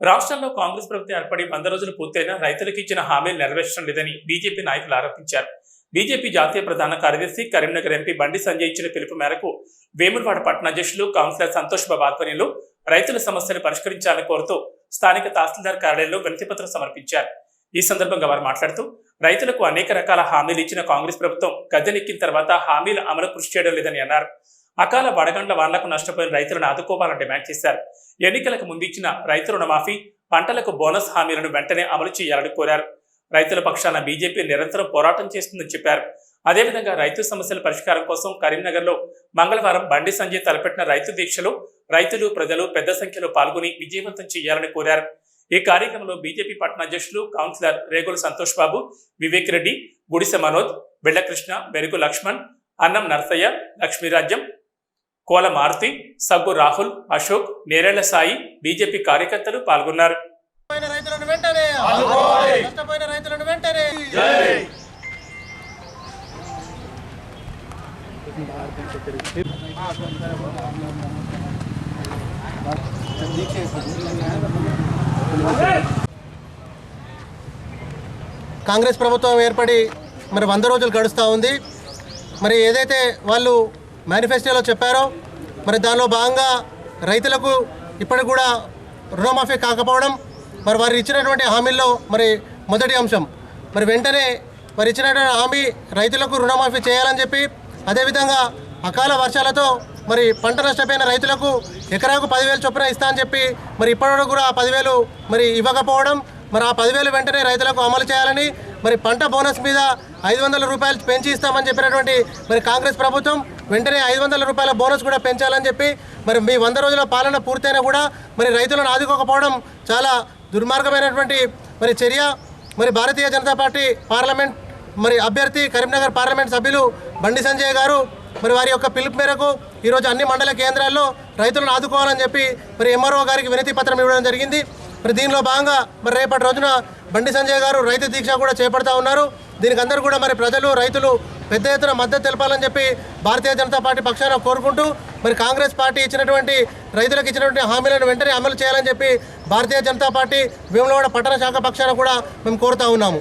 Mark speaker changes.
Speaker 1: రాష్ట్రంలో కాంగ్రెస్ ప్రభుత్వం ఏర్పడి వంద రోజులు పూర్తయినా రైతులకు ఇచ్చిన హామీలు నెరవేర్చడం లేదని బీజేపీ నాయకులు ఆరోపించారు. బీజేపీ జాతీయ ప్రధాన కార్యదర్శి కరీంనగర్ ఎంపీ బండి సంజయ్ ఇచ్చిన పిలుపు మేరకు వేములవాడ పట్టణ అధ్యక్షులు కౌన్సిలర్ సంతోష్ బాబు ఆధ్వర్యంలో రైతుల సమస్యలు పరిష్కరించాలని కోరుతూ స్థానిక తహసీల్దార్ కార్యాలయంలో వినతిపత్రం సమర్పించారు. ఈ సందర్భంగా వారు మాట్లాడుతూ రైతులకు అనేక రకాల హామీలు ఇచ్చిన కాంగ్రెస్ ప్రభుత్వం గద్దెనెక్కిన తర్వాత హామీల అమలు కృషి చేయడం లేదని అన్నారు. అకాల వడగండ్ల వాళ్ళకు నష్టపోయిన రైతులను ఆదుకోవాలని డిమాండ్ చేశారు. ఎన్నికలకు ముందిచ్చిన రైతు రుణమాఫీ పంటలకు బోనస్ హామీలను వెంటనే అమలు చేయాలని కోరారు. రైతుల పక్షాన బీజేపీ నిరంతరం పోరాటం చేస్తుందని చెప్పారు. అదేవిధంగా రైతు సమస్యల పరిష్కారం కోసం కరీంనగర్లో మంగళవారం బండి సంజయ్ తలపెట్టిన రైతు దీక్షలో రైతులు ప్రజలు పెద్ద సంఖ్యలో పాల్గొని విజయవంతం చేయాలని కోరారు. ఈ కార్యక్రమంలో బీజేపీ పట్టణ అధ్యక్షులు కౌన్సిలర్ రేగుల సంతోష్ బాబు వివేక్ రెడ్డి గుడిసె మనోజ్ బెల్లకృష్ణ బెరుగు లక్ష్మణ్ అన్నం నరసయ్య లక్ష్మీరాజ్యం కోల మారుతి సగ్గు రాహుల్ అశోక్ నేరేళ్ళ సాయి బీజేపీ కార్యకర్తలు పాల్గొన్నారు.
Speaker 2: నష్టపోయిన రైతులను వెంటనే! నష్టపోయిన రైతులను వెంటనే! కాంగ్రెస్ ప్రభుత్వం ఏర్పడి మరి వంద రోజులు గడుస్తూ ఉంది. మరి ఏదైతే వాళ్ళు మేనిఫెస్టోలో చెప్పారో మరి దానిలో భాగంగా రైతులకు ఇప్పటికి కూడా రుణమాఫీ కాకపోవడం మరి వారు ఇచ్చినటువంటి హామీల్లో మరి మొదటి అంశం. మరి వెంటనే మరి ఇచ్చినటువంటి హామీ రైతులకు రుణమాఫీ చేయాలని చెప్పి అదేవిధంగా అకాల వర్షాలతో మరి పంట నష్టపోయిన రైతులకు ఎకరాకు పదివేలు చొప్పున ఇస్తా అని చెప్పి మరి ఇప్పటివరకు కూడా ఆ పదివేలు మరి ఇవ్వకపోవడం మరి ఆ పదివేలు వెంటనే రైతులకు అమలు చేయాలని మరి పంట బోనస్ మీద ఐదు వందల రూపాయలు పెంచి ఇస్తామని చెప్పినటువంటి మరి కాంగ్రెస్ ప్రభుత్వం వెంటనే ఐదు వందల రూపాయల బోనస్ కూడా పెంచాలని చెప్పి మరి మీ వంద రోజుల పాలన పూర్తయినా కూడా మరి రైతులను ఆదుకోకపోవడం చాలా దుర్మార్గమైనటువంటి మరి చర్య. మరి భారతీయ జనతా పార్టీ పార్లమెంట్ మరి అభ్యర్థి కరీంనగర్ పార్లమెంట్ సభ్యులు బండి సంజయ్ గారు మరి వారి యొక్క పిలుపు మేరకు ఈరోజు అన్ని మండల కేంద్రాల్లో రైతులను ఆదుకోవాలని చెప్పి మరి ఎంఆర్ఓ గారికి వినతి పత్రం ఇవ్వడం జరిగింది. మరి దీనిలో భాగంగా మరి రేపటి రోజున బండి సంజయ్ గారు రైతు దీక్ష కూడా చేపడతా ఉన్నారు. దీనికి అందరూ కూడా మరి ప్రజలు రైతులు పెద్ద ఎత్తున మద్దతు తెలపాలని చెప్పి భారతీయ జనతా పార్టీ పక్షాన కోరుకుంటూ మరి కాంగ్రెస్ పార్టీ ఇచ్చినటువంటి రైతులకు ఇచ్చినటువంటి హామీలను వెంటనే అమలు చేయాలని చెప్పి భారతీయ జనతా పార్టీ భీమలవాడ పట్టణ శాఖ పక్షాన కూడా మేము కోరుతా ఉన్నాము.